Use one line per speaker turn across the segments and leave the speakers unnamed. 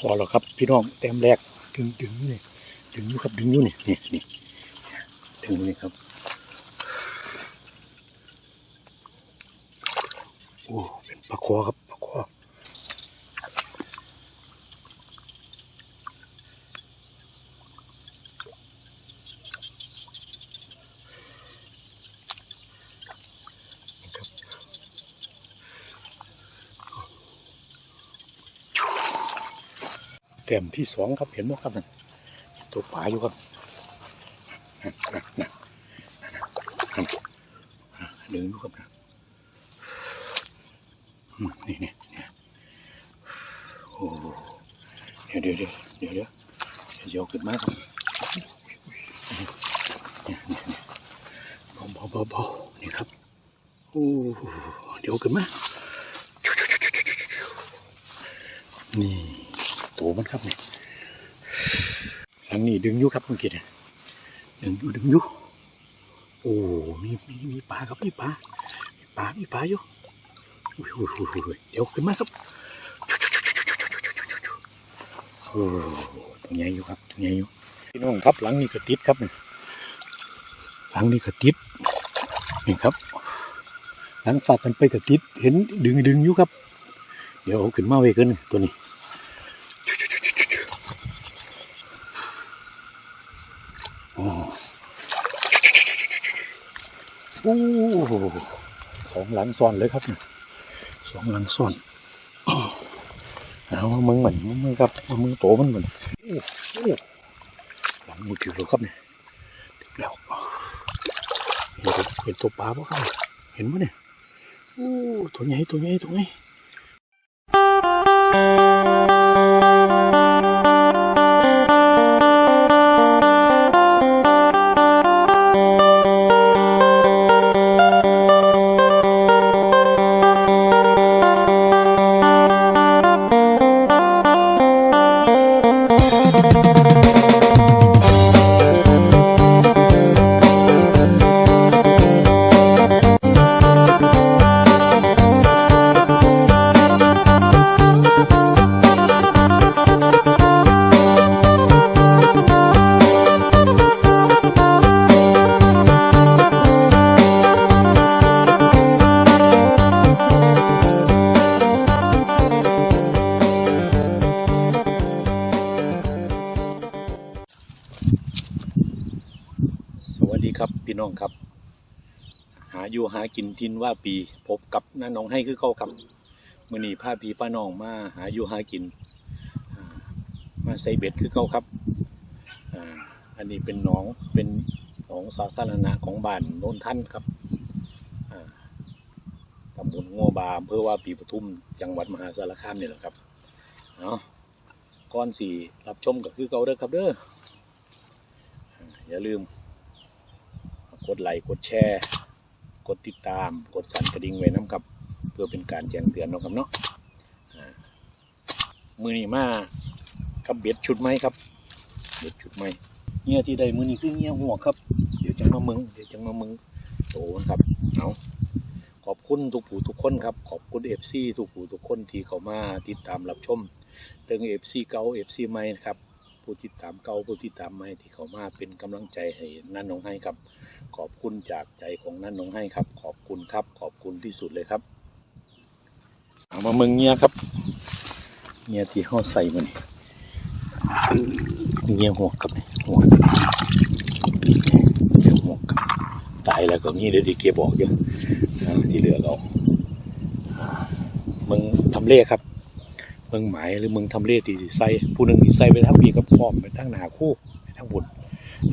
พอแล้วครับ พี่น้องเต็มแรกดึงดึงนี่ดึงอยู่ครับดึงอยู่นี่นี่นี่ดึงนี่ครับโอ้เป็นปลาคอครับปลาคอครับ แต้มที่สองครับเห็นไหมครับนั่นตัวปลาอยู่ครับนั่นนั่นนั่นนั่นดึงอยู่ครับนะนี่นี่นี่โอ้เดี๋ยวเดี๋ยวเดี๋ยวเดี๋ยวเดี๋ยวเดี๋ยวขึ้นมาครับเบาเบาเบาเบานี่ครับโอ้เดี๋ยวขึ้นมานี่ มันครับนี่หลังนี้ดึงยู่ครับเมื่อกี้เนี่ยดึงยู่ดึงยู่โอ้มีมีมีปลาครับมีปลามีปลามีปลาอยู่อุ้ยอุ้ยอุ้ยอุ้ยเดี๋ยวขึ้นมาครับโอ้ตัวใหญ่อยู่ครับตัวใหญ่อยู่พี่น้องครับหลังนี้ก็ติดครับนี่หลังนี้ก็ติดนี่ครับ หลังฝากกันไปก็ติดเห็นดึงดึงอยู่ครับ เดี๋ยวขึ้นมาไว้กันตัวนี้โอ้โอ้ส องหลังซ้อนเลยครับนี่สองหลังซ่อนเอามึงเหมือนมึงครับเอามึงโตมันเหมือนโอ้โอ้หลังมือถือแล้วครับเนี่ยถึงแล้วเห็นเห็นตัวปลาปะครับเห็นปะเนี่ยโอ้ตัวใหญ่ตัวใหญ่ตัวใหญ่ อยู่หากินทินว่าปีพบกับน้าน้องให้คือเข้าครับมือนี้พาพีป้าน้องมาหาอยู่หากิน มาใส่เบ็ดคือเข้าครับอันนี้เป็นหนองเป็นหนองสาธารณะของบ้านโนนท่านครับตำบลงัวบาอำเภอว่าปีปทุมจังหวัดมหาสารคามนี่แหละครับเอาะก่อนสี่รับชมก็คือเก่าเด้อครับเด้ออย่าลืมกดไลค์กดแชร์ กดติดตาม กดสั่นกระดิ่งไว้น้ำครับ เพื่อเป็นการแจ้งเตือนเนาะครับเนาะมือนี้มากับเบ็ดชุดไหมครับ เบ็ดชุดไหมเงี้ยที่ใดมือนี้คือเงี้ยหัวครับ เดี๋ยวจังมามึง เดี๋ยวจังมามึงโตนะครับเอาขอบคุณทุกผู้ทุกคนครับ ขอบคุณเอฟซีทุกผู้ทุกคนที่เข้ามาติดตามรับชมเติงเอฟซีเก่าเอฟซีใหม่นะครับ ผู้ติดตามเก่าผู้ติดตามใหม่ที่เขามาเป็นกำลังใจให้นั่นน้องให้ครับ ขอบคุณจากใจของนั่นน้องให้ครับ ขอบคุณครับ ขอบคุณที่สุดเลยครับ เอามาเมืองเงียครับเงียที่ห่อใส่มันเงียหัวครับหัวเงียหัวครับตายแล้วก็งี้เดี๋ยวที่เก็บอกเยอะที่เหลือเราอ่ามึงทำเลขครับ เมืองหมายหรือเมืองทำเลที่สิใส่ผู้หนึ่งที่ใส่ไปทั้งปีกับพร้อมไปทั้งหนาคู่ไปทั้งบุญ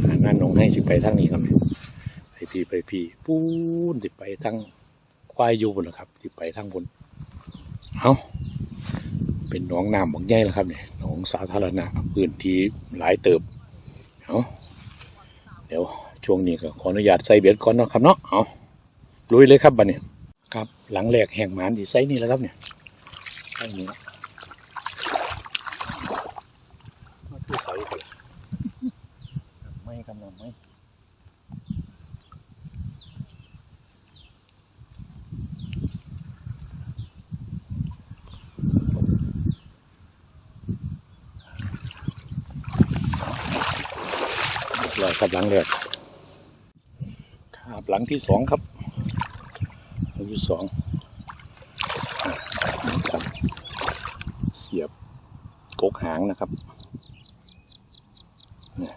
อ่านั่นน้องให้สิไปทั้งนี้ครับไปพี่ไปพี่ปูนสิไปทางควายอยู่บนนะครับสิไปทางบนเอาเป็นหนองน้ำบางใหญ่แล้วครับเนี่ยหนองสาธารณะพื้นที่หลายเติบเอาเดี๋ยวช่วงนี้ก็ขออนุญาตใส่เบ็ดก่อนนะครับเนาะเอาลุยเลยครับบัดเนี่ยครับ หลังแหลกแห่งหมานที่ใส่นี่แล้วครับเนี่ยใส่นี่ละมาตู้ใส่กันละไม่กำลังไม่ รอยครับหลังแรกครับหลังที่สองครับหลังที่สองอะครับเสียบกกหางนะครับเนี่ย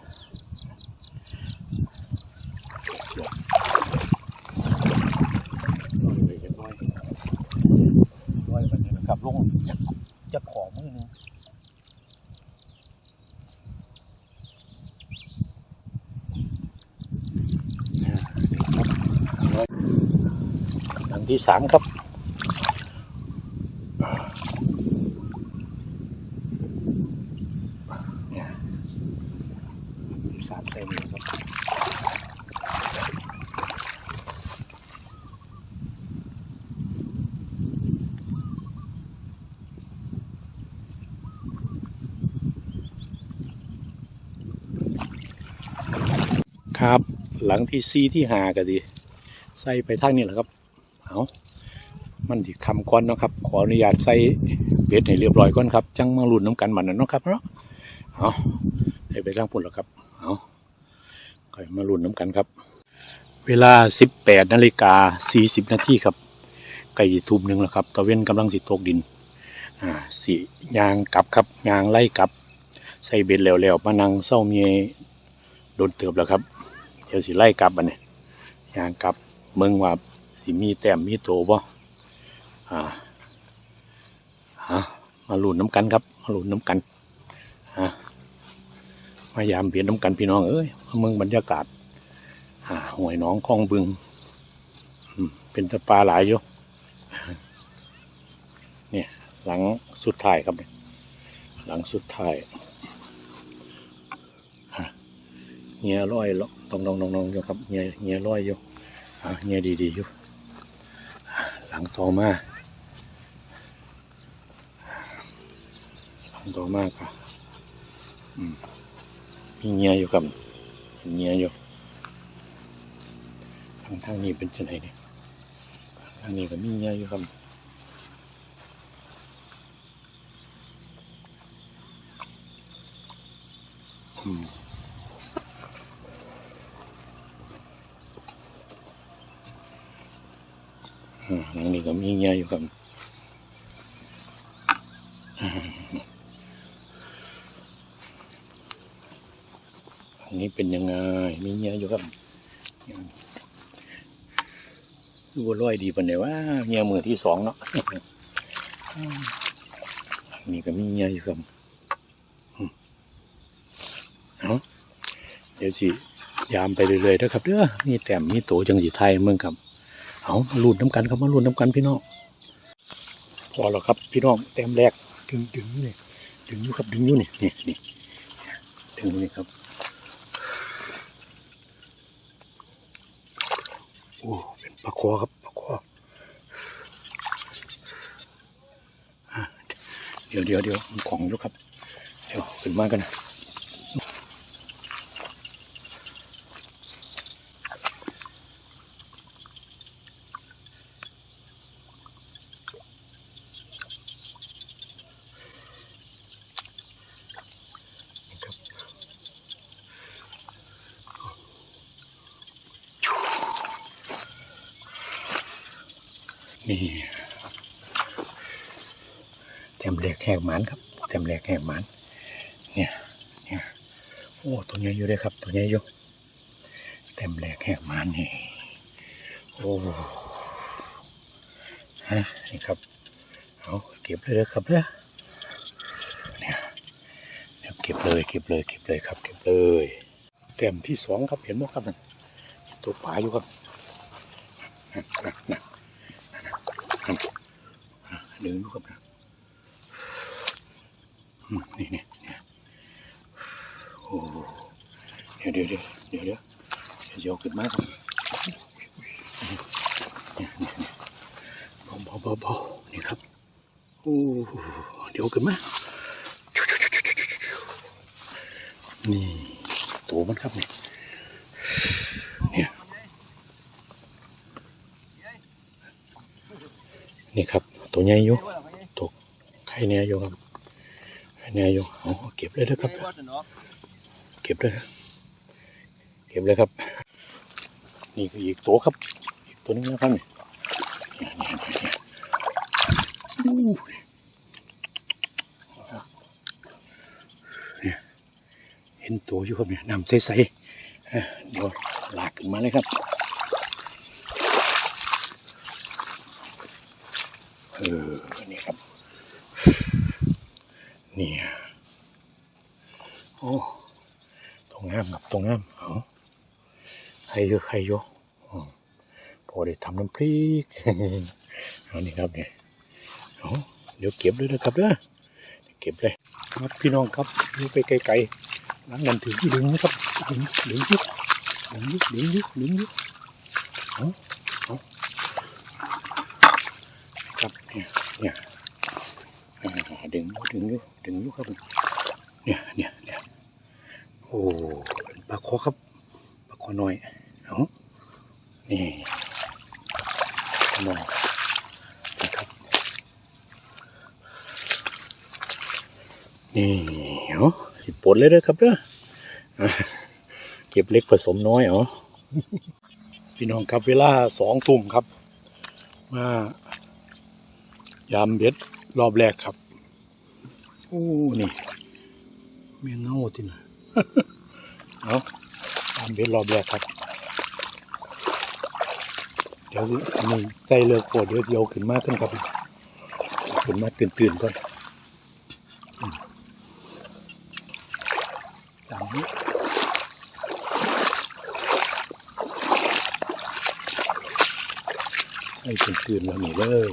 เสียบลอยไปกันลอยลอยไปนี่นะครับลงจะจะขอมือหนึง หลัง ที่สามครับเนี่ยหลังที่สามเต็มเลยครับครับ หลังที่ซีที่หาก็ดี ใส่ไปทางนี้แหละครับ เอามันที่คำก้อนนะครับ ขออนุญาตใส่เบ็ดให้เรียบร้อยก่อนครับ จังมาลุ่นน้ำกันมันนะเนะครับเนาะเอาใส่ไปทางปุ่นแล้วครับเอาค่อยมาลุ่นน้ำกันครับ เวลา 18นาฬิกา40นาทีครับใกล้ทุ่มหนึ่งแล้วครับตะเวนกำลังสิตกดินอ่าสิยางกลับครับยางไล่กลับ ใส่เบ็ดแล้วๆมานังเศร้าเมียโดนเติบแล้วครับ เดี๋ยวสิไล่กลับอันนี้ยางกลับเมืองว่า สิมีแต้มมีโตบ่อ่าฮะมาหลุนน้ำกันครับ มาหลุนน้ำกันฮะมายามเปลี่ยนน้ำกันพี่น้องเอ้ยเมืองบรรยากาศอ่าห่วยน้องคลองบึงอืมเป็นตะปลาหลายอยู่เนี่ยหลังสุดท้ายครับเนี่ยหลังสุดท้ายอะเงียร้อยลองดองดองดองอยู่ครับเงียเงียร้อยอยู่อะเงียดีๆอยู่ หลังต่อมาหลังต่อมาครับอืมมีเงียอยู่ครับเงียอยู่ทางทางนี้เป็นจังไหนเนี่ยทางนี้ก็มีเงียอยู่ครับอืมอ่า หลังนี้ก็มีเงี้ยอยู่ครับอ่าอันนี้เป็นยังไง มีเงี้ยอยู่ครับดูว่าร้อยดีปานไหนว่าเงี้ยมือที่สองเนาะอันนี้ก็มีเงี้ยอยู่ครับเอาเดี๋ยวสิยามไปเรื่อยๆนะครับเด้อมีแต้มมีโตจังสีไทยเมืองครับ เอามาลุ้นน้ำกันครับมาลุ้นน้ำกันพี่น้องพอแล้วครับ พี่น้องแต้มแรกดึงดึงนี่ดึงอยู่ครับดึงอยู่นี่นี่นี่ดึงนี่ครับโอ้เป็นปลาคอครับปลาคอเดี๋ยวเดี๋ยวเดี๋ยวของอยู่ครับเดี๋ยวขึ้นมากันนะ นี่เต็มแหกแหกหมันครับเต็มแหลกแหกหมันเนี่ยเนี่ยโอ้ตัวใหญ่อยู่เลยครับ ตัวใหญ่อยู่เต็มแหลกแหกหมันนี่โอ้ฮะนี่ครับเอาเก็บเลยครับเนี่ยเนี่ยเดี๋ยวเก็บเลยเก็บเลยเก็บเลยครับ เก็บเลยเต็มที่สองครับเห็นไหมครับนั่นตัวปลาอยู่ครับนั่นนั่นนั่นดึงดูครับนะ นี่เนี่ยเนี่ยโอ้เดี๋ยวเดี๋ยวเดี๋ยวเดี๋ยวเดี๋ยวเดี๋ยวขึ้นมาครับนี่นี่นี่เบาเบาเบาเบานี่ครับโอ้เดี๋ยวขึ้นมานี่ตัวมันครับเนี่ยเนี่ยนี่ครับ ตัวใหญ่อยู่ตกไข่เนี่ยอยู่ครับ ไข่เนี่ยอยู่เอาเก็บเลยนะครับ เก็บเลยนะเก็บเลยครับ นี่คืออีกตัวครับ อีกตัวนึงนะครับเนี่ยเนี่ยเนี่ยเนี่ยอู้เนี่ยเห็นตัวอยู่ครับเนี่ยน้ำใสๆเอ้อเดี๋ยวลากขึ้นมาเลยครับ เออ นี่ครับ เนี่ย โอ้ตร งงามครับตรงงามเอาใครเยอะใครเยอะอ๋อพอได้ทำน้ำพริกเอานี่ครับเนี่ยเอาเดี๋ยวเก็บเลยนะครับเด้อเก็บเลยครับพี่น้องครับดูไปไกลๆหลังกันถึงที่ดึงนะครับดึงดึงยุกดึงยุกดึงยุกดึงยุกเอาเอาครับเนี่ยเนี่ยดึงดึงยุกดึงยุกครับเนี่ยเนี่ยเนี่ยโอ้ ปลาคอครับปลาคอน้อยเอานี่ปลาน้อยนะครับ นี่เอาสิปลดเลยเด้อครับเด้ออะเก็บเล็กผสมน้อยเหรอพี่น้องครับเวลาสองทุ่มครับ มายามเบ็ดรอบแรกครับ โอ้ นี่เมียงเงาที่ไหนะ เอาตามเบ็ดรอบแรกครับ เดี๋ยวอันนี้ใจเลิกปวดเดี๋ยวเดียวขึ้นมากขึ้นครับขึ้นมาตื่นตื่นๆก่อนอืมตามนี้ให้ตื่นตื่นๆแล้วนี่เลย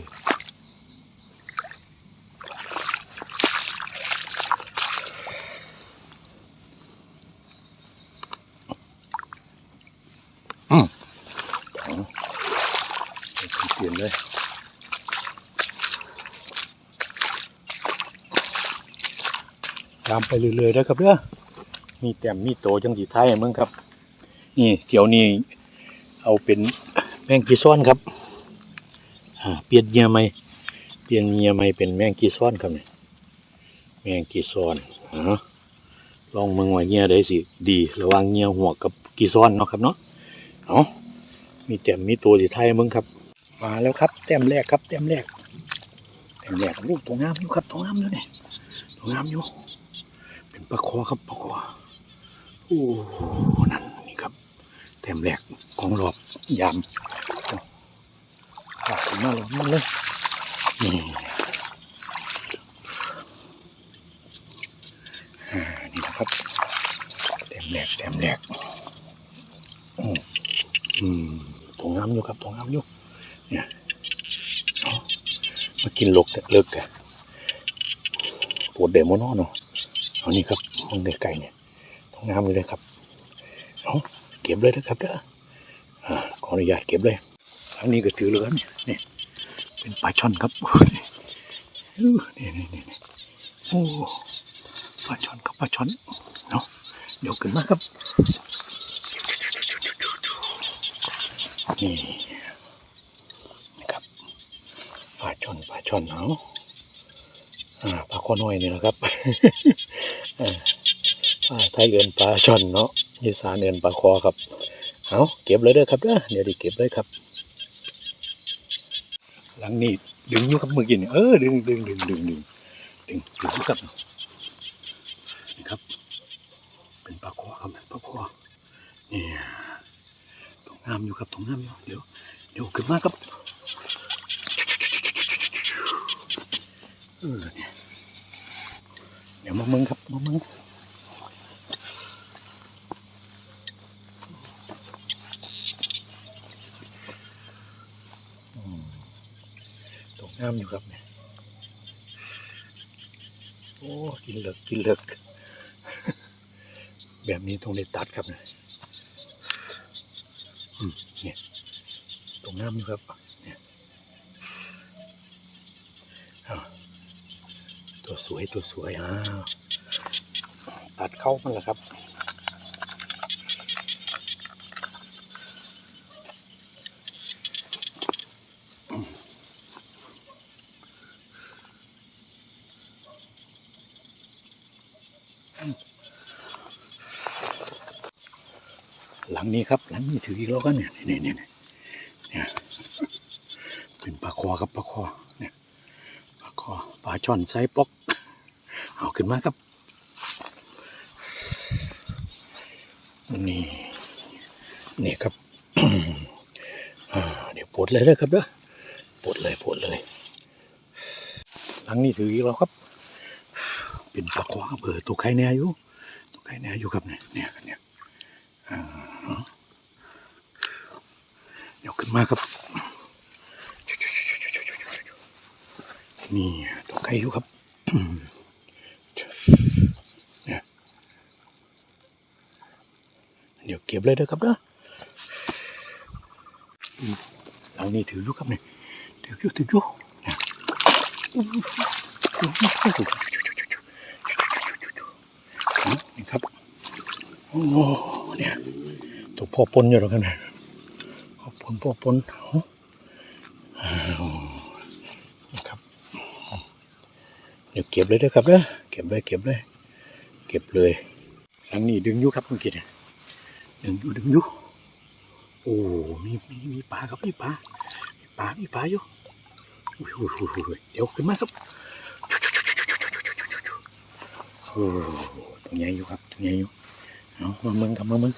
เอาเปลี่ยนเลยตาม ไปเรื่อยๆนะครับเด้อมีแต้มมีโตจังสีไทยให้มึงครับ นี่เที่ยวนี้เอาเป็นแมงกีซ้อนครับเปลี่ยนเงียใหม่เปลี่ยนเงียใหม่เป็นแมงกีซ้อนครับเนี่ยแมงกีซ้อนอ๋อลองมึงว่าเงียได้สิดีระว่างเงียหัวกับกีซ้อนเนาะครับเนาะเอามีแต้มมีโตสีไทยมึงครับ มาแล้วครับ แต้มแรกครับ แต้มแรกแต้มแรกลูกตัวงามอยู่ครับตัวงามอยู่เนี่ยตัวงามอยู่ ปลาคอครับปลาคอโอ้นั่นนี่ครับแต้มแรกของรอบยามเอาขึ้นมาลงมาเลยนี่นี่นะครับแต้มแรกแต้มแรกอืมอืมตรงงามอยู่ครับตรงงามอยู่เนี่ยมากินลกเลิกแต่ปวดเดมโนเนาะ เอานี่ครับมองไกลๆเนี่ยตรงงามเลยครับเอาเก็บเลยนะครับเด้อขออนุญาตเก็บเลยทางนี้ก็ถือเลยครับเนี่ยเนี่ยเป็นปลาช่อนครับนี่นี่นี่นี่โอ้ปลาช่อนครับปลาช่อนเนาะเดี๋ยวขึ้นมาครับนี่นะครับปลาช่อนปลาช่อนเนาะอ่าปลาข้อน้อยนี่นะครับ ปลาไทยเอินปลาช่อนเนาะอีสานเอินปลาคอครับ เอาเก็บเลยเด้อครับเด้อเดี๋ยวดีเก็บเลยครับ หลังนี้ดึงอยู่ครับเมื่อกี้นี่เออดึงดึงดึงดึงดึงดึงดึงครับนี่ครับ เป็นปลาคอครับปลาคอเนี่ยตรงงามอยู่ครับตรงงามอยู่เดี๋ยวเดี๋ยวขึ้นมาครับเออเนี่ย ดี๋ยวมาเมึงครับมาเมึงอืมตรงงามอยู่ครับเนี่ยโอ้กินเลิกกินเลิกแบบนี้ต้องได้ตัดครับเนี่ยนี่ตรงน้ำนี่ครับเนี่ยอ้าว ตัวสวยตัวสวยอ้าตัดเข้ามันแหละครับหลังนี้ครับ หลังนี้ถืออีกแล้วกันเนี่ยเนี่ยเนี่ยเนี่ยเนี่ยเป็นปลาคอครับปลาคอเนี่ยปลาคอปลาช่อนไซป๊อก เอาขึ้นมาครับ นี่นี่ครับเดี๋ยวปวดเลยเลยครับเด้อปวดเลยปวดเลยหลังนี้ถืออีกแล้วครับ เป็นปลาคอครับเออตัวไข่แน่อยู่ตัวไข่แน่อยู่ครับเนี่ยเนี่ยเนี่ยอ่าเดี๋ยวขึ้นมาครับนี่ตัวไข่อยู่ครับ เนี่ยเดี๋ยวเก็บเลยเด้อครับเด้อหลังนี้ถืออยู่ครับเนี่ยถืออยู่ถืออยู่นี่ยนี่ครับโอ้เนี่ยตัวพ่อปนอยู่แล้วกันนะพ่อปนพ่อปนเอาอ้าวนี่ครับเดี๋ยวเก็บเลยนะครับเด้อเก็บเลยเก็บเลย เก็บเลยหลังนี้ดึงอยู่ครับคุณกิต ดึงอยู่ดึงอยู่โอ้มีมีมีปลาครับมีปลามีปลามีปลาอยู่อุ้ยอุ้ยอุ้ยอุ้ยเดี๋ยวขึ้นมาครับโอ้ตรงใหญ่อยู่ครับตรงใหญ่อยู่เอามาเมืองครับมาเมือง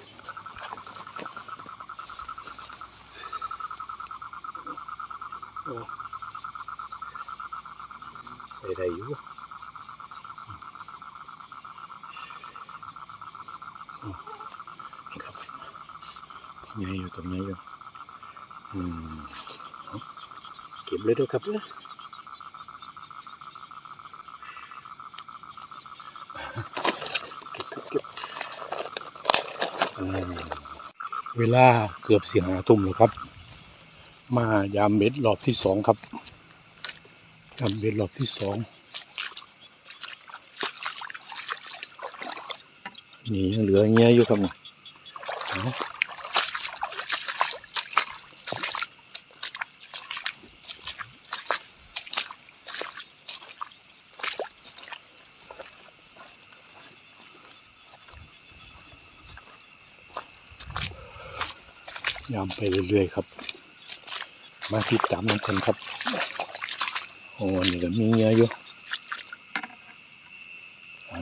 โอ้ใส่ได้อยู่โอ้นี่ครับ ตรงใหญ่อยู่ตรงใหญ่อยู่อืมเก็บเลยด้วยครับเด้ออืมเวลาเกือบเสียงหาทุ่มแล้วครับ มายามเบ็ดรอบที่สองครับยามเบ็ดรอบที่สองนี่ยังเหลือเงี้ยอยู่ครับนี่เอาย ไปเรื่อยๆครับ มาติดตามน้ำกันครับโอ้นี่ก็มีเงี้ยอยู่เอ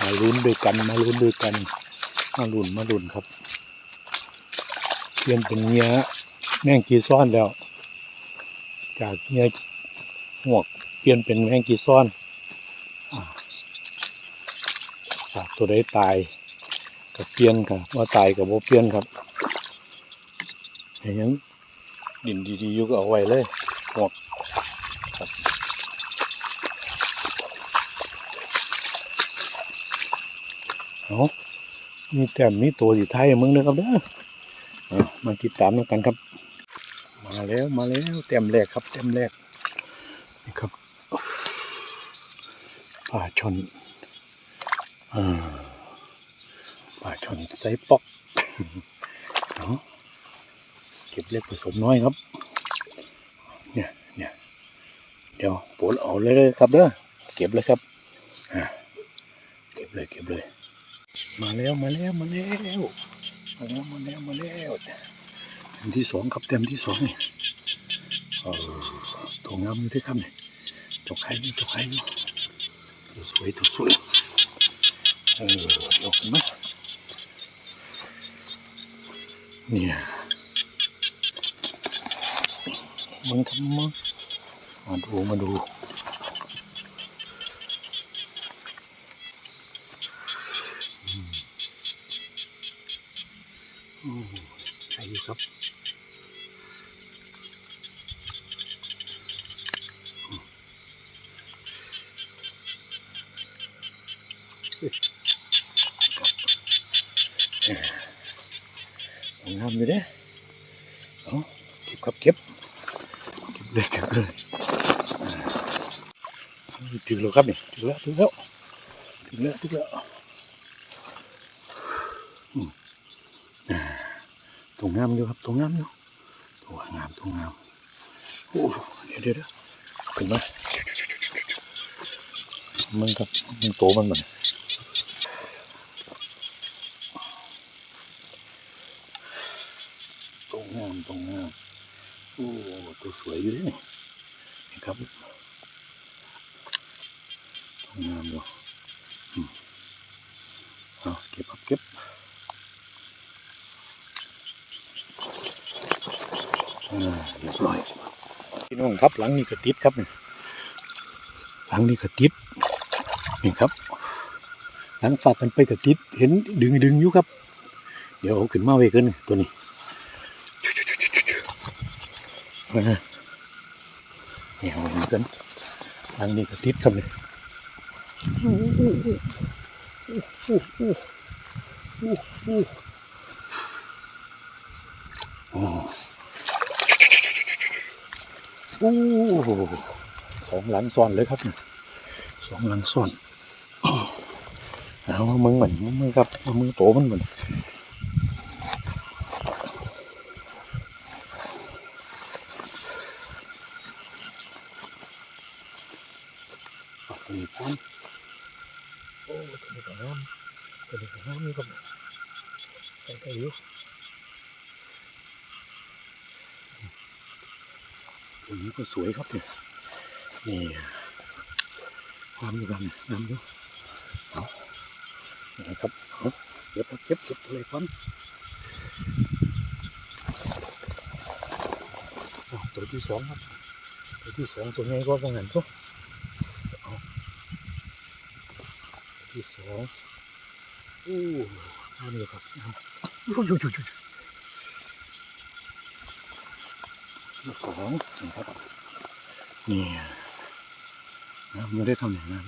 มาลุ้นด้วยกันมาลุ้นด้วยกันมาลุ้นมาลุ้นครับเปลี่ยนเป็นเงี้ยแมงกีซ่อนแล้ว จากเงี้ยหวกเปลี่ยนเป็นแมงกีซ่อนอ่าจากตัวได้ตาย กับเปลี่ยนครับว่าตายกับว่าเปลี่ยนครับอย่างนั้นดินดีๆอยู่ก็เอาไว้เลยหวกครับเอามีแต้มมีตัวสีไทายมึงนะครับเด้อมาติดตามกันครับ มาแล้วมาแล้วแต้มแรกครับแต้มแรกนี่ครับปลาชนอ่าาชนไซปอกเอาะเก็บเล็กผสมน้อยครับ เนี่ยเนี่ยเดี๋ยวปวดเอาเลยเลยครับเด้อเก็บเลยครับอ่าเก็บเลยเก็บเลย มาแล้วมาแล้วมาแล้วมาแล้วมาแล้วมาแล้วเต็มที่สองครับเต็มที่สองนี่เออตัวงามอยู่ที่ครับนี่ตัวไข่นี่ตัวไข่นี่ตัวสวยตัวสวยเออลงม เนี่ยมึงทำมึงมาดูมาดูอืมใช่อยู่ครับ งามอยู่เด้เอาเก็บครับเก็บ เก็บเลยเก็บเลยถึงแล้วครับนี่ถึงแล้วถึงแล้วถึงแล้วถึงแล้วตัวงามอยู่ครับตัวงามอยู่ตัวงามตัวงามโอ้เดี๋ยวเดี๋ยวเดี๋ยวขึ้นมามึงครับมึงโตมันมัน ตรงงามโอ้ตั วยอยู่เลยนี่นี่ครับงามอยู่เอาเก็บเก็บอ่าเรียบร้อยพี่น้องครับหลังนี้ก็ติดครับนี่หลังนี้ก็ติดนี่ครับหลังฝากกันไปก็ติดเห็นดึงดึงอยู่ครับ เดี๋ยวเอาขึ้นมาไว้กันตัวนี้มา เนี่ยเอาเหมือนกันทางนี้ก็ติดครับเลยโอ้โอ้สองหลังซ้อนเลยครับเนี่ยสองหลังซ้อนเอามึงเหมือนมึงครับมือโตมันเหมือน ตัวนี้พร้อมโอ้ตัวนี้ก็งามตัวนี้ก็งามนี่ครับใส่ได้อยู่ตัวนี้ก็สวยครับเนี่ยนี่งามอยู่กันงามอยู่เอานะครับเอาเก็บครับเก็บเก็บเลยพร้อมเอาตัวที่สองครับตัวที่สองตัวใหญ่ก็ว่างั้นทุก ที่สองอู้อันนี้ครับยูยูยูยูที่สองนะครับนี่นะไม่ได้ทำอย่างนั้น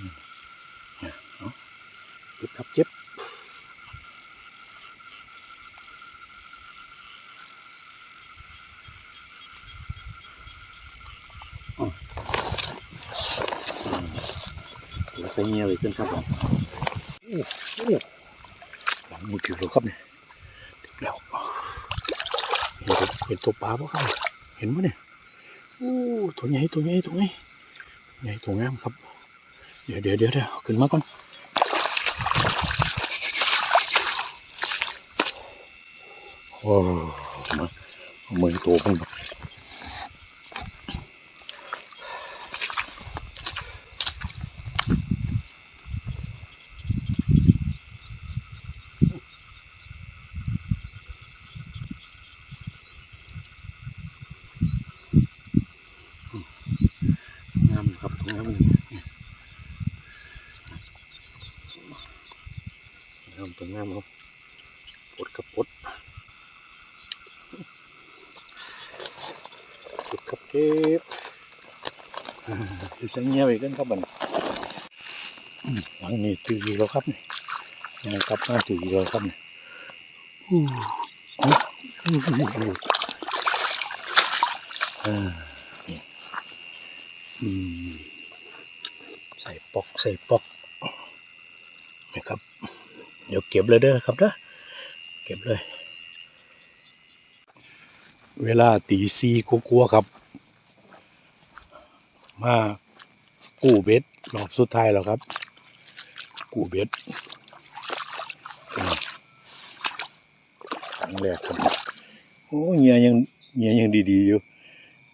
โอ้โหหลังมือถือแล้วครับเนี่ยถึงแล้วเห็นเห็นตัวปลาปะครับเห็นปะเนี่ยโอ้ตัวใหญ่ตัวใหญ่ตัวใหญ่ใหญ่ตัวงามครับ เดี๋ยวเดี๋ยวเดี๋ยวเดี๋ยวขึ้นมาก่อนโอ้มาเอามือตัวมันแบบงามอยู่ครับตัวงามอยู่เนี่ยงามตัวงามครับปดกับปดเก็บครับเก็บอ่าคือใส่เงี้ยไปกันครับบันหลังนี้ถืออยู่แล้วครับนี่ยังกลับมาถืออยู่แล้วครับนี่อู้อู้อู้อู้อ่าอืม ปอกใส่ปอกนะครับ เดี๋ยวเก็บเลยเด้อครับเด้อเก็บเลย เวลาตีซีกลัวๆครับ มากู้เบ็ดรอบสุดท้ายแล้วครับ กู้เบ็ดครั้งแรกครับโอ้เงียยังเงียยังดีๆอยู่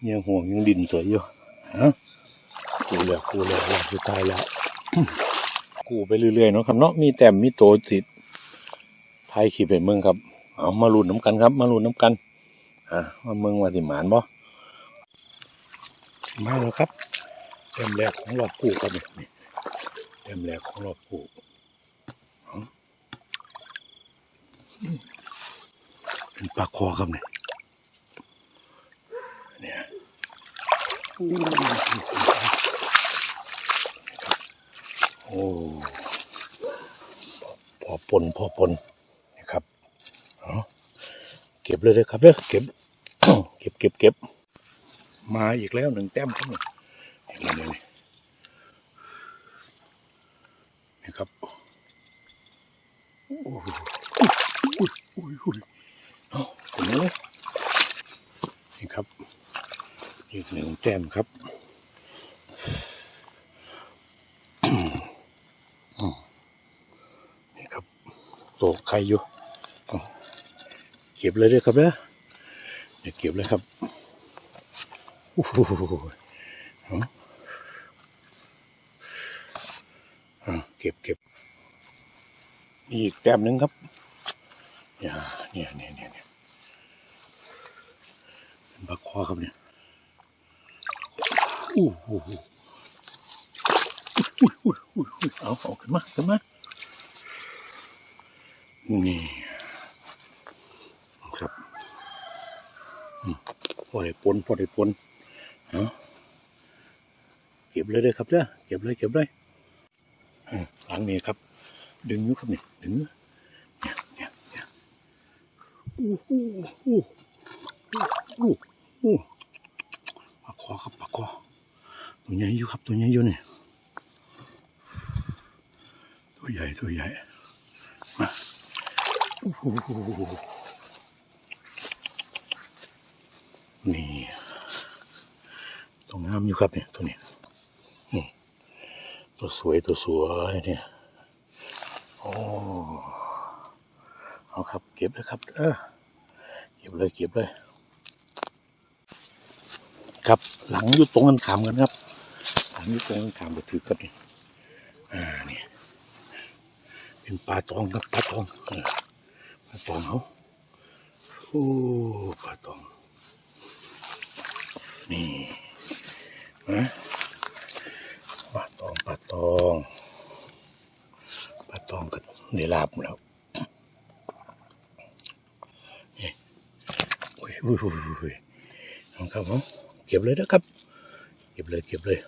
เงียห่วงยังดินสวยอยู่ฮะ กู้แล้วกู้แล้วรอบสุดท้ายแล้วกูไปเรื่อยๆเนาะครับเนาะมีแต้มมีโตสิไทยขีดเป็นเมืองครับ เอามาลุ้นน้ำกันครับ มาลุ้นน้ำกันอะว่าเมืองว่าสิหมานบ่มาแล้วครับแต้มแรกของรอบกูครับเนี่นี่แต้มแรกของรอบกู้เอเป็นปลาคอครับเนี่ยเนี่ย โอ้พอปนพอปนนะครับเก็บเลยเลยครับเด้อเก็บเก็บเก็บเก็บมาอีกแล้วหนึ่งแต้มครับนี่เห็นไหมนี่ครับโอ้โหอุ้ยอุ้ยอุ้ยเอาเห็นไหมนี่ครับอีกหนึ่งแต้มครับ อืมนี่ครับ โตไข่อยู่เก็บเลยด้อครับเด้ออย่าเก็บเลยครับโอ้โหเอาเอาเก็บเก็บอีกแต้มหนึ่งครับเนี่ยเนี่ยเนี่ยเนี่ยเนี่ยเป็นปลาคอครับเนี่ยโอ้โหอุ้ยอุ้ยอุ้ยอุ้ยเอาเอาขึ้นมาขึ้นมา นี่ครับพอได้ปนพอได้ปนเอาเก็บเลยเลยครับเด้อเก็บเลยเก็บเลยหลังนี้ครับ ดึงยู่ครับนี่ดึงเนี่ยเนี่ยเนี่ยโอ้โหโอ้โหโอ้โหปลาคอครับปลาคอตัวใหญ่อยู่ครับตัวใหญ่อยู่เนี่ยตัวใหญ่ตัวใหญ่มา นี่ตัวงามอยู่ครับเนี่ยตัวนี้นี่ตัวสวยตัวสวยเนี่ยโอ้เอาครับ เก็บเลยครับเออเก็บเลยเก็บเลยครับหลังอยู่ตรงกันขามกันครับ หลังอยู่ตรงกันขามก็ถือครับนี่อ่าเนี่ยเป็นปลาตองครับปลาตองอ ปลาตองเขาโอ้ปลาตอง นี่นะปลาตองปลาตองปลาตองกันในลาบแล้วนี่อุ้ยอุ้ยอุ้ยอุ้ยเอาครับผมเก็บเลยนะครับ เก็บเลยเก็บเลย